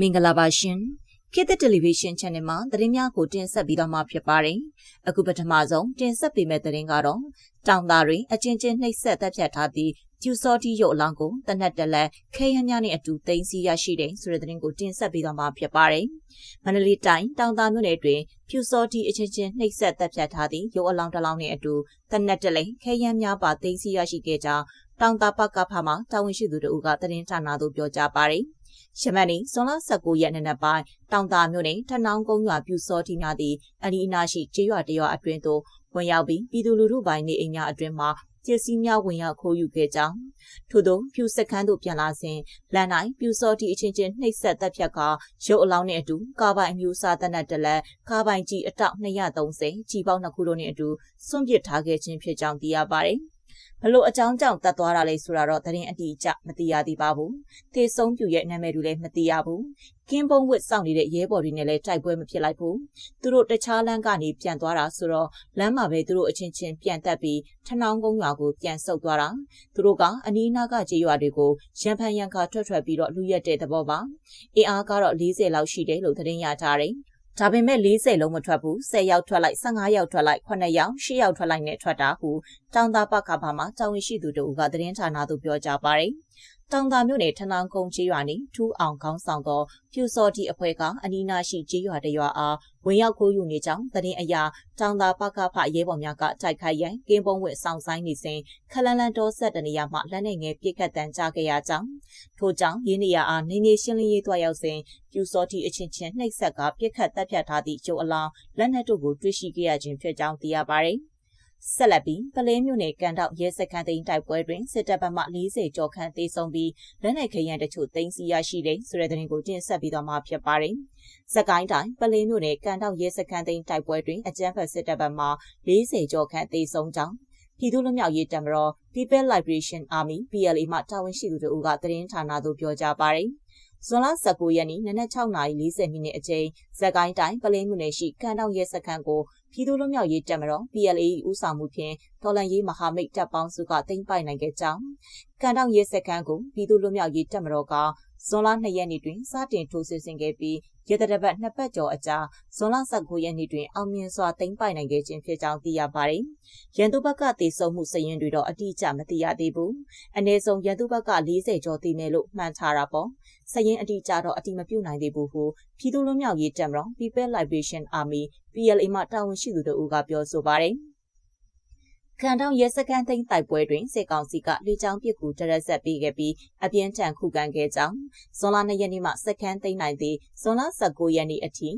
မင်္ဂလာပါရှင်ခေတ်သစ်တယ်လီဗီရှင်း channel မှာသတင်းများကိုတင်ဆက်ပြီးတော့မှာဖြစ်ပါတယ်အခုပထမဆုံးတင်ဆက်ပေးမယ့်သတင်းကတော့တောင်သားတွေအချင်းချင်းနှိပ်စက်တပ်ဖြတ်ထားပြီးကျူစောတီရုပ်အလောင်းကိုတနက်တလက်ခဲရမ်းများနဲ့အတူသိမ်းဆည်းရရှိတဲ့ဆိုတဲ့သတင်းကိုတင်ဆက်ပေးတော့မှာဖြစ်ပါတယ်မန္တလေးတိုင်းတောင်သားမြို့နယ်တွင်ဖြူစောတီအချင်းချင်းနှိပ်စက်တပ်ဖြတ်ထားသည့်ရုပ်အလောင်းတစ်လောင်းနဲ့အတူတနက်တလက်ခဲရမ်းများပါသိမ်းဆည်းရရှိခဲ့ကြောင်းတောင်သားပကဖမှာတာဝန်ရှိသူတို့ကသတင်းဌာနသို့ပြောကြားပါတယ် ရှမန်နီဇွန်လ19ရက်နေ့နက်ပိုင်းတောင်တာမြို့နယ်ထနောင်းကုန်းရွာပြူစောတိများသည့်အနီးအနားရှိကျေးရွာတရွာအတွင်းသို့ဝင်ရောက်ပြီးပြည်သူလူထုပိုင်းနေအိမ်များအတွင်းမှာပစ္စည်းများဝင်ရောက်ခိုးယူခဲ့ကြောင်းထို့သောပြူစခန်းသို့ပြန်လာစဉ်လမ်း၌ပြူစောတိအချင်းချင်းနှိပ်စက်တပ်ဖြတ်ကရုပ်အလောင်းနှင့်အတူကားပိုင်အမျိုးအစားတပ်နက်တလက်ကားပိုင်ကြီးအတောက်230ကြီးပေါင်းနှစ်ခုတို့နှင့်အတူစွန့်ပစ်ထားခဲ့ခြင်းဖြစ်ကြောင်းသိရပါသည် ဘလို့အကြောင်းကြောင့်တတ်သွားတာလဲဆိုတာတော့သတင်းအတိအကျမသိရသေးပါဘူး။သေဆုံးပြူရဲ့နာမည်တွေလည်းမသိရဘူး။ကင်းပုံးဝစ်စောင့်နေတဲ့ရဲဘော်တွေနဲ့လည်းတိုက်ပွဲမဖြစ်လိုက်ဘူး။သူတို့တခြားလမ်းကနေပြန်သွားတာဆိုတော့လမ်းမှာပဲသူတို့အချင်းချင်းပြန်တက်ပြီးထနောင်းကုန်းရွာကိုပြန်ဆုတ်သွားတာ။သူတို့ကအနီးနားကကြေးရွာတွေကိုရန်ဖန်ရန်ခါထွက်ထွက်ပြီးတော့လူရက်တဲ့သဘောပါ။အင်အားကတော့40လောက်ရှိတယ်လို့သတင်းရထားတယ်။ ဒါပေမဲ့40လုံးမထွက်ဘူး10ရောက်ထွက်လိုက်15ရောက်ထွက်လိုက်9ရောက်10ရောက်ထွက်လိုက်နဲ့ထွက်တာဟုတောင်သာပကဘာမှာတာဝန်ရှိသူတို့ကသတင်းဌာနသို့ပြောကြားပါတယ် တောင်သာမြို့နယ်ထနောင်းကုန်းကျေးရွာနေထူးအောင်ခေါင်းဆောင်သောပြူစော်တီအဖွဲ့ကအနီးနားရှိကျေးရွာတရွာအားဝင်ရောက်ခိုးယူနေကြောင်းသတင်းအရတောင်သာပကဖရဲဘော်များကတိုက်ခိုက်ရန်ကင်းပုံးဝက်ဆောင်ဆိုင်နေစဉ်ခလန်လန်တော်ဆက်တနေရာမှလက်နေငယ်ပြစ်ခတ်တန်ကြားခဲ့ရကြောင်းထို့ကြောင့်ရင်းနေရအားနေနေရှင်းလင်းရေးတွားရောက်စဉ်ပြူစော်တီအချင်းချင်းနှိပ်ဆက်ကပြစ်ခတ်တပ်ဖြတ်ထားသည့်ကျုပ်အလောင်းလက်နက်တို့ကိုတွေ့ရှိခဲ့ရခြင်းဖြစ်ကြောင်းသိရပါတယ်။ ဆက်လက်ပြီးပလဲမြို့နယ်ကန်တောက်ရဲစခန်းသိမ်းတိုက်ပွဲတွင်စစ်တပ်ဘက်မှ40ကျော်ခန့်သေဆုံးပြီးလက်နက်ခဲယမ်းတချို့သိမ်းဆည်းရရှိတဲ့ဆိုတဲ့သတင်းကိုတင်ဆက်ပြီးတော့မှာဖြစ်ပါတယ်။စကိုင်းတိုင်းပလဲမြို့နယ်ကန်တောက်ရဲစခန်းသိမ်းတိုက်ပွဲတွင်အကြမ်းဖက်စစ်တပ်ဘက်မှ40ကျော်ခန့်သေဆုံးကြောင်းပြည်သူ့လူမျိုးရေးတမတော် People Liberation Army PLA မှတာဝန်ရှိသူတို့ကသတင်းဌာနသို့ပြောကြားပါတယ်။ဇွန်လ19ရက်နေ့နနက်6:40မိနစ်အချိန်ဇက်ကိုင်းတိုင်းပလင်းမြို့နယ်ရှိကန်တောင်ရဲစခန်းကို ပြည်သူ့လွတ်မြောက်ရေးတပ်မတော် PLA ဦးဆောင်မှုဖြင့်တော်လှန်ရေးမဟာမိတ်တပ်ပေါင်းစုကတင်ပိုင်နိုင်ခဲ့ကြောင်းကန်တောင်ရဲစခန်းကိုပြည်သူ့လွတ်မြောက်ရေးတပ်မတော်ကဇွန်လ2ရက်နေ့တွင်စတင်ထိုးစစ်ဆင်ခဲ့ပြီး ရတရပတ်နှစ်ပတ်ကျော်အကြာဇွန်လ19ရက်နေ့တွင်အောင်မြင်စွာသိမ်းပိုက်နိုင်ခဲ့ခြင်းဖြစ်ကြောင်းသိရပါတယ်။ရန်သူဘက်ကတည်ဆုံမှုစည်ရင်တွေတော့အတိအကျမသိရသေးဘူး။အနည်းဆုံးရန်သူဘက်က40ကျော်တည်မယ်လို့မှန်းထားတာပေါ့။စည်ရင်အတိအကျတော့အတိမပြုတ်နိုင်သေးဘူးဟုပြည်သူ့လွတ်မြောက်ရေးတပ်မတော် People Liberation Army PLA မှတာဝန်ရှိသူတို့ကပြောဆိုပါတယ်။ ခံတောင်ရဲစခန်းသိမ်းတိုက်ပွဲတွင်စစ်ကောင်စီကလေကြောင်းပစ်ကူတရက်ဆက်ပေးခဲ့ပြီးအပြင်းထန်ခုခံခဲ့ကြောင်းဇွန်လ2ရက်နေ့မှစခန်းသိမ်းနိုင်သည့်ဇွန်လ19ရက်နေ့အထိ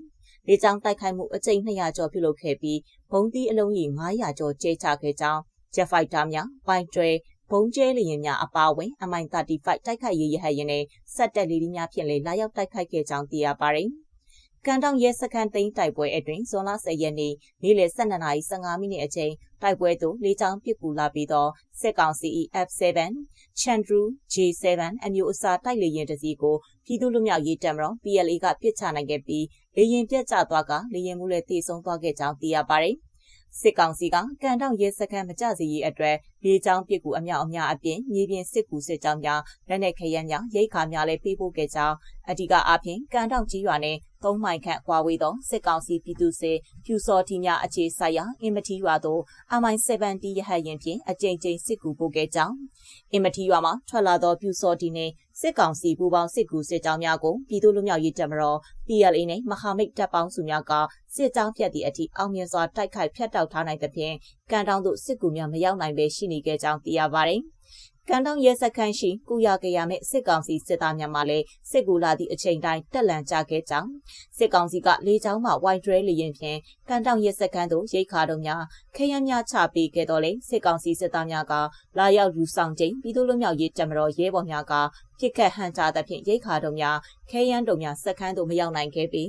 လေကြောင်းတိုက်ခိုက်မှုအကြိမ်200ကျော်ပြုလုပ်ခဲ့ပြီးဘုံသီးအလုံးကြီး900ကျော်ကျဲချခဲ့ကြောင်းဂျက်ဖိုက်တာများပိုင်တွဲဘုံကျဲလျင်များအပါအဝင် MI35 တိုက်ခိုက်ရေးရဟရင်နဲ့စက်တက်လီဒီများဖြင့်လည်းလာရောက်တိုက်ခိုက်ခဲ့ကြောင်းသိရပါတယ်။ ကန်တောင်ရဲစခန်းသိမ်းတိုက်ပွဲအတွင်းဇွန်လ10ရက်နေ့နေ့လယ်12:15မိနစ်အချိန်တိုက်ပွဲသို့လေကြောင်းပစ်ကူလာပြီးတော့စစ်ကောင်စီ F7 Chandru J7 အမျိုးအစားတိုက်လေယာဉ်တစ်စီးကိုပြည်သူ့လူမျိုးရေးတပ်မတော် PLA ကပစ်ချနိုင်ခဲ့ပြီးလေယာဉ်ပြတ်ကျသွားကလေယာဉ်မှုလည်းတည်ဆုံသွားခဲ့ကြောင်းသိရပါတယ်။စစ်ကောင်စီကကန်တောင်ရဲစခန်းမကြစီရေးအတွက်လေကြောင်းပစ်ကူအမြောက်အများအပြင်မြေပြင်စစ်ကူစစ်ကြောင်းများလက်နက်ခဲယမ်းများရိတ်ခါများလည်းပေးပို့ခဲ့ကြောင်းအဓိကအပြင်ကန်တောင်ကြီးရွာနဲ့ သုံးမိုင်ခန့်ကွာဝေးသောစစ်ကောင်စီပြည်သူစစ်ဖြူစော်တီများအခြေဆိုင်ရာအင်မတီရွာသို့အမိုင်70 ရဟတ်ရင်ဖြင့်အကြိမ်ကြိမ်စစ်ကူပို့ခဲ့ကြောင်းအင်မတီရွာမှာထွက်လာသောဖြူစော်တီနှင့်စစ်ကောင်စီပူးပေါင်းစစ်ကူစစ်ကြောင်းများကိုပြည်သူ့လူမျိုးရေးတပ်မတော် PLA နဲ့မဟာမိတ်တပ်ပေါင်းစုများကစစ်ကြောင်းဖြတ်သည့်အထိအောင်မြင်စွာတိုက်ခိုက်ဖျက်တောက်ထားနိုင်သဖြင့်ကန်တောင်သို့စစ်ကူများမရောက်နိုင်ပဲရှိနေခဲ့ကြောင်းသိရပါတယ်။ ကန်တောင်ရဲစခန်းရှိကုရကရမဲ့စစ်ကောင်စီစစ်သားများမှလည်းစစ်ကူလာသည့်အချိန်တိုင်းတက်လန်ကြခဲ့ကြောင်းစစ်ကောင်စီကလေကြောင်းမှဝိုင်ဒရဲလျင်ဖြင့်ကန်တောင်ရဲစခန်းသို့ရိတ်ခါတို့များခရမ်းများချပေးခဲ့တော့လေစစ်ကောင်စီစစ်သားများကလာရောက်လူဆောင်ချိန်ပြည်သူ့လူမျိုးရေးတပ်မတော်ရဲဘော်များကပြစ်ခတ်ဟန်ချသဖြင့်ရိတ်ခါတို့များခဲယမ်းတို့များစခန်းသို့မရောက်နိုင်ခဲ့ပြီး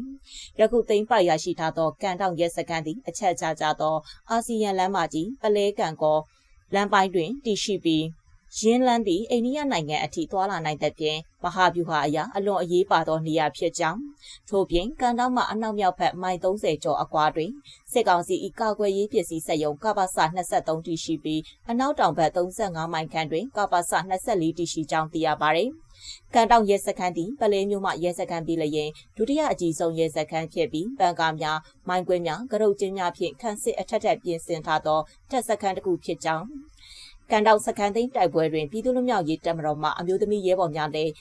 ယခုသိမ်းပိုက်ရရှိထားသောကန်တောင်ရဲစခန်းသည်အချက်ချကြသောအာဆီယံလမ်းမကြီးပလဲကန်ကောလမ်းပိုင်းတွင်တည်ရှိပြီး ရင်းလန်းသည့်အိန္ဒိယနိုင်ငံအထိသွာလာနိုင်တဲ့ပြင်မဟာဗျူဟာအရာအလွန်အရေးပါသောနေရာဖြစ်ကြောင်းထို့ပြင်ကန်တောက်မှအနောက်မြောက်ဘက်မိုင်30ကျော်အကွာတွင်စစ်ကောင်စီ၏ကာကွယ်ရေးပစ္စည်းစက်ရုံကပ္ပစ23တီရှိပြီးအနောက်တောင်ဘက်35မိုင်ခန့်တွင်ကပ္ပစ24တီရှိကြောင်းသိရပါသည်။ကန်တောက်ရဲစခန်းသည်ပလဲမျိုးမှရဲစခန်းပြီးလျင်ဒုတိယအကြီးဆုံးရဲစခန်းဖြစ်ပြီးပန်ကားများမိုင်းကွင်းများကရုတ်ကျင်းများဖြင့်ခန့်စစ်အထက်ထက်ပြင်ဆင်ထားသောတပ်စခန်းတစ်ခုဖြစ်ကြောင်း ကန်တောက်စခန်းသိမ်းတိုက်ပွဲတွင်ပြည်သူ့လူမျိုးရေးတပ်မတော်မှအမျိုးသမီးရဲဘော်များလည်း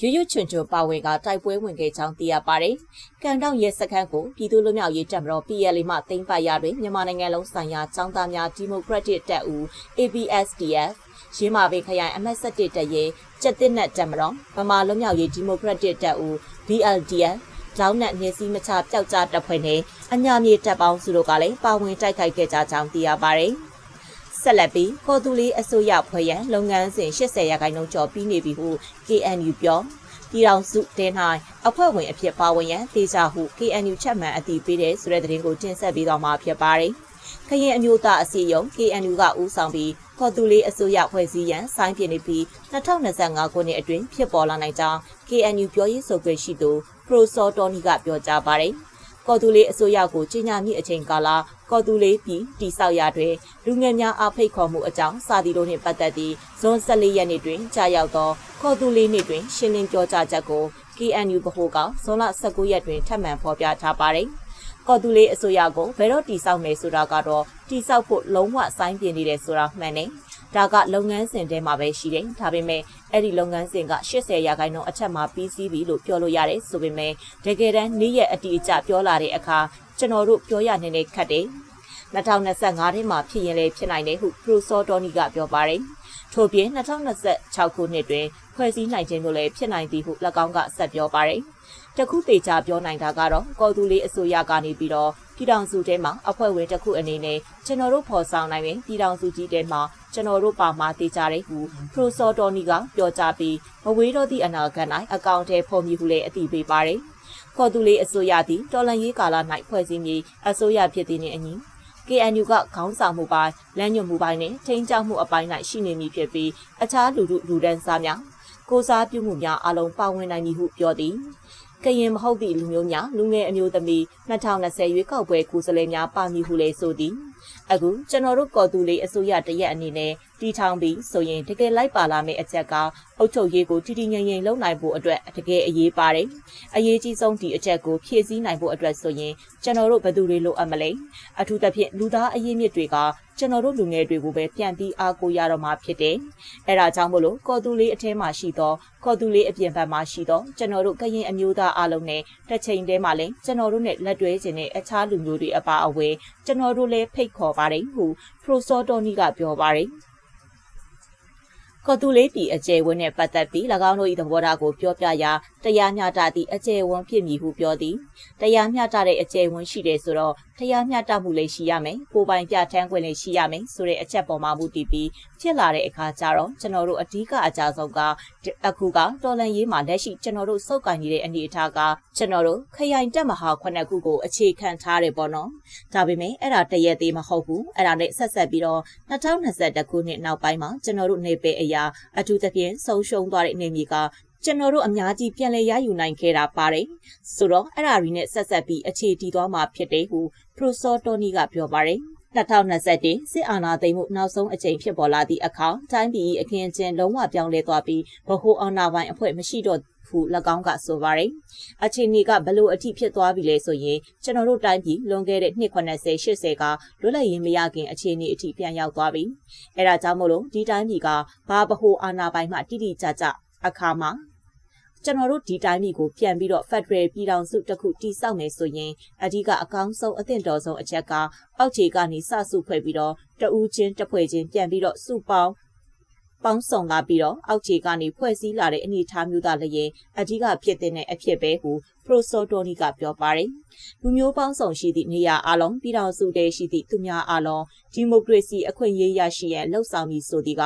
ရွရွချွန်ချွန်ပါဝင်ကတိုက်ပွဲဝင်ခဲ့ကြောင်းသိရပါတယ်။ကန်တောက်ရဲစခန်းကိုပြည်သူ့လူမျိုးရေးတပ်မတော် PLA မှသိမ်းပိုက်ရတွင်မြန်မာနိုင်ငံလုံးဆိုင်ရာចောင်းသားများဒီမိုကရက်တစ်တပ်ဦး ABSDF ရင်းမာပင်ခရိုင်အမှတ်7တပ်ရဲကျက်တစ်နက်တပ်မတော်ဗမာလူမျိုးရေးဒီမိုကရက်တစ်တပ်ဦး BLDF လောင်းနဲ့မျက်စိမချပျောက်ကြားတပ်ဖွဲ့နဲ့အညာမြေတပ်ပေါင်းစုတို့ကလည်းပါဝင်တိုက်ခိုက်ခဲ့ကြကြောင်းသိရပါတယ်။ ဆက်လက်ပြီးခေါ်သူလေးအစိုးရဖွဲ့ရန်လုပ်ငန်းစဉ်80ရာခိုင်နှုန်းကျော်ပြီးနေပြီဟု KNU ပြောပြည်တော်စုတင်း၌အဖွဲ့ဝင်အဖြစ်ပါဝင်ရန်သေချာဟု KNU ချက်မှန်အတည်ပြုတဲ့ဆိုတဲ့သတင်းကိုတင်ဆက်ပေးတော့မှာဖြစ်ပါတယ်။ခရင်အမျိုးသားအစည်းအရုံး KNU ကဦးဆောင်ပြီးခေါ်သူလေးအစိုးရဖွဲ့စည်းရန်စိုင်းပြနေပြီး2025ခုနှစ်အတွင်းဖြစ်ပေါ်လာနိုင်ကြောင်း KNU ပြောရေးဆိုခွင့်ရှိသူပရိုစောတော်နီကပြောကြားပါတယ်။ ကော်တူလေးအစိုးရကိုကြီးညာမိအချိန်ကာလကော်တူလေးပြည်တိဆောက်ရတွင်လူငယ်များအားဖိတ်ခေါ်မှုအကြောင်းစာတီတို့နှင့်ပတ်သက်သည့်ဇွန်14ရက်နေ့တွင်ကြာရောက်သောကော်တူလေးနေ့တွင်ရှင်းလင်းပြောကြားချက်ကို KNU ဗဟိုကဇွန်လ19ရက်တွင်ထပ်မံဖော်ပြထားပါသည်ကော်တူလေးအစိုးရကိုဘယ်တော့တိဆောက်မယ်ဆိုတာကတော့တိဆောက်ဖို့လုံးဝစိုင်းပြနေတယ်ဆိုတာမှန်တယ် ဒါကလုပ်ငန်းစဉ်ထဲမှာပဲရှိတယ်။ဒါပေမဲ့အဲ့ဒီလုပ်ငန်းစဉ်က80ရာခိုင်နှုန်းအထက်မှာပြီးစီးပြီလို့ပြောလို့ရတယ်ဆိုပေမဲ့တကယ်တမ်းနေ့ရက်အတီးအကျပြောလာတဲ့အခါကျွန်တော်တို့ပြောရနေနေခတ်တယ်။2025ထဲမှာဖြစ်ရင်လည်းဖြစ်နိုင်တယ်ဟုပရိုစောတော်နီကပြောပါတယ်။ထို့ပြင်2026ခုနှစ်တွင်ဖွဲ့စည်းနိုင်ခြင်းတို့လည်းဖြစ်နိုင်သည်ဟု၎င်းကဆက်ပြောပါတယ်။တခုတေချာပြောနိုင်တာကတော့ကော်တူလေးအစိုးရကနေပြီးတော့ ပြည်ထောင်စုထဲမှာအဖွဲ့ဝင်တစ်ခုအနေနဲ့ကျွန်တော်တို့ဖော်ဆောင်နိုင်ရင်ပြည်ထောင်စုကြီးထဲမှာကျွန်တော်တို့ပါမှာတည်ကြတဲ့ဟုပရိုစောတော်နီကပြောကြားပြီးမဝေးတော့သည့်အနာဂတ်၌အကောင့်ထဲဖော်မြူလည်းအတည်ပြုပါတယ်။ခေါ်သူလေးအစိုးရသည်တော်လန်ရေးကာလ၌ဖွဲ့စည်းမည်အစိုးရဖြစ်သည်နှင့်အညီ KNU ကခေါင်းဆောင်မှုပိုင်းလမ်းညွှန်မှုပိုင်းနဲ့ထိန်းချုပ်မှုအပိုင်း၌ရှိနေမည်ဖြစ်ပြီးအခြားလူထုလူဒန်းစားများကိုစားပြုမှုများအလုံးပါဝင်နိုင်မည်ဟုပြောသည် ကရင်မဟုတ်သည့်လူမျိုးများလူငယ်အမျိုးသမီး2020ရွေးကောက်ပွဲကိုယ်စားလှယ်များပါမည်ဟုလည်းဆိုသည် အခုကျွန်တော်တို့ကော်တူလေးအစိုးရတရက်အနေနဲ့တီထောင်ပြီးဆိုရင်တကယ်လိုက်ပါလာမယ့်အချက်ကအုပ်ချုပ်ရေးကိုတည်တည်ငြိမ်ငြိမ်လုပ်နိုင်ဖို့အတွက်တကယ်အရေးပါတယ်။အရေးကြီးဆုံးဒီအချက်ကိုဖြည့်ဆည်းနိုင်ဖို့အတွက်ဆိုရင်ကျွန်တော်တို့ဘယ်သူတွေလိုအပ်မလဲ။အထူးသဖြင့်လူသားအရေးမြစ်တွေကကျွန်တော်တို့လူငယ်တွေကိုပဲပြန်ပြီးအားကိုးရတော့မှာဖြစ်တယ်။အဲဒါကြောင့်မို့လို့ကော်တူလေးအထဲမှာရှိသောကော်တူလေးအပြင်ဘက်မှာရှိသောကျွန်တော်တို့ကရင်အမျိုးသားအလုံးနဲ့တစ်ချိန်တည်းမှာလည်းကျွန်တော်တို့နဲ့လက်တွဲခြင်းနဲ့အခြားလူမျိုးတွေအပါအဝင်ကျွန်တော်တို့လည်းဖိတ်ခေါ်ပါတယ်ဟုပရိုစောတော်နီကပြောပါတယ်။ကော်တူလေးပြည်အကျယ်ဝန်းနဲ့ပတ်သက်ပြီး၎င်းတို့၏သဘောထားကိုပြောပြရာတရားမျှတသည့်အကျယ်ဝန်းဖြစ်မည်ဟုပြောသည်တရားမျှတတဲ့အကျယ်ဝန်းရှိတယ်ဆိုတော့တရားမျှတမှုလည်းရှိရမယ်ကိုပိုင်ပြဋ္ဌာန်းခွင့်လည်းရှိရမယ်ဆိုတဲ့အချက်ပေါ်မှာမူတည်ပြီးဖြစ်လာတဲ့အခါကျတော့ကျွန်တော်တို့အဓိကအကြဆုံးကအခုကတော်လန်ရေးမှာလက်ရှိကျွန်တော်တို့စုပ်ကိုင်နေတဲ့အနေအထားကကျွန်တော်တို့ခရိုင်တက်မဟာခုနှစ်ခုကိုအခြေခံထားတယ်ပေါ့နော်ဒါပေမဲ့အဲ့ဒါတရက်သေးမဟုတ်ဘူးအဲ့ဒါနဲ့ဆက်ဆက်ပြီးတော့2021ခုနှစ်နောက်ပိုင်းမှာကျွန်တော်တို့နေပယ်အရာအထူးသဖြင့်ဆုံးရှုံးသွားတဲ့နေမြေက ကျွန်တော်တို့အများကြီးပြန်လည်ရယူနိုင်ခဲ့တာပါတယ်။ဆိုတော့အဲ့ဒါရီနဲ့ဆက်ဆက်ပြီးအခြေတည်သွားမှာဖြစ်တယ်ဟုပရိုစောတိုနီကပြောပါတယ်။2021စစ်အာဏာသိမ်းမှုနောက်ဆုံးအကြိမ်ဖြစ်ပေါ်လာသည့်အခါတိုင်းပြည်အခင်းကျင်းလုံးဝပြောင်းလဲသွားပြီးဗဟိုအာဏာပိုင်အဖွဲ့မရှိတော့ဟု၎င်းကဆိုပါတယ်။အချိန်ကြီးကဘလို့အထိဖြစ်သွားပြီလဲဆိုရင်ကျွန်တော်တို့တိုင်းပြည်လွန်ခဲ့တဲ့နှစ်80 80ကလွတ်လပ်ရေးမရခင်အခြေအနေအထိပြန်ရောက်သွားပြီ။အဲဒါကြောင့်မို့လို့ဒီတိုင်းပြည်ကဘာဗဟိုအာဏာပိုင်မှတိတိကျကျ အခါမှာကျွန်တော်တို့ဒီတိုင်းပြည်ကိုပြန်ပြီးတော့ Federal ပြည်ထောင်စုတစ်ခုတည်ဆောက်မယ်ဆိုရင်အဓိကအကောင်းဆုံးအသင့်တော်ဆုံးအချက်ကအောက်ခြေကနေစစုဖွဲ့ပြီးတော့တဦးချင်းတစ်ဖွဲ့ချင်းပြန်ပြီးတော့စုပေါင်းပေါင်းစုံလာပြီးတော့အောက်ခြေကနေဖွဲ့စည်းလာတဲ့အနေအထားမျိုးသားလည်းရင်အဓိကဖြစ်တဲ့အဖြစ်ပဲဟုပရိုဆိုတိုနီကပြောပါတယ်။လူမျိုးပေါင်းစုံရှိသည့်နေရာအလုံးပြည်တော်စုတည်းရှိသည့်သူများအလုံးဒီမိုကရေစီအခွင့်အရေးရရှိရန်လှုံ့ဆော်မည်ဆိုသည်က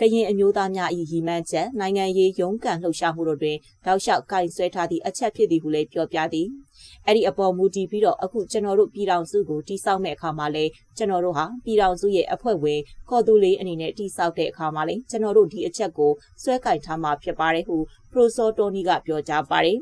ကရင်အမျိုးသားများ၏ရည်မှန်းချက်နိုင်ငံရေးရုန်းကန်လှုပ်ရှားမှုတို့တွင်တောက်လျှောက်ကင်ဆွဲထားသည့်အချက်ဖြစ်သည်ဟုလည်းပြောပြသည်။အဲ့ဒီအပေါ်မူတည်ပြီးတော့အခုကျွန်တော်တို့ပြည်ထောင်စုကိုတိစောက်မဲ့အခါမှာလဲကျွန်တော်တို့ဟာပြည်ထောင်စုရဲ့အဖွဲ့ဝင်ခေါ်သူလေးအနေနဲ့တိစောက်တဲ့အခါမှာလဲကျွန်တော်တို့ဒီအချက်ကိုဆွဲကင်ထားမှာဖြစ်ပါတယ်ဟုပရိုဆိုတိုနီကပြောကြားပါတယ်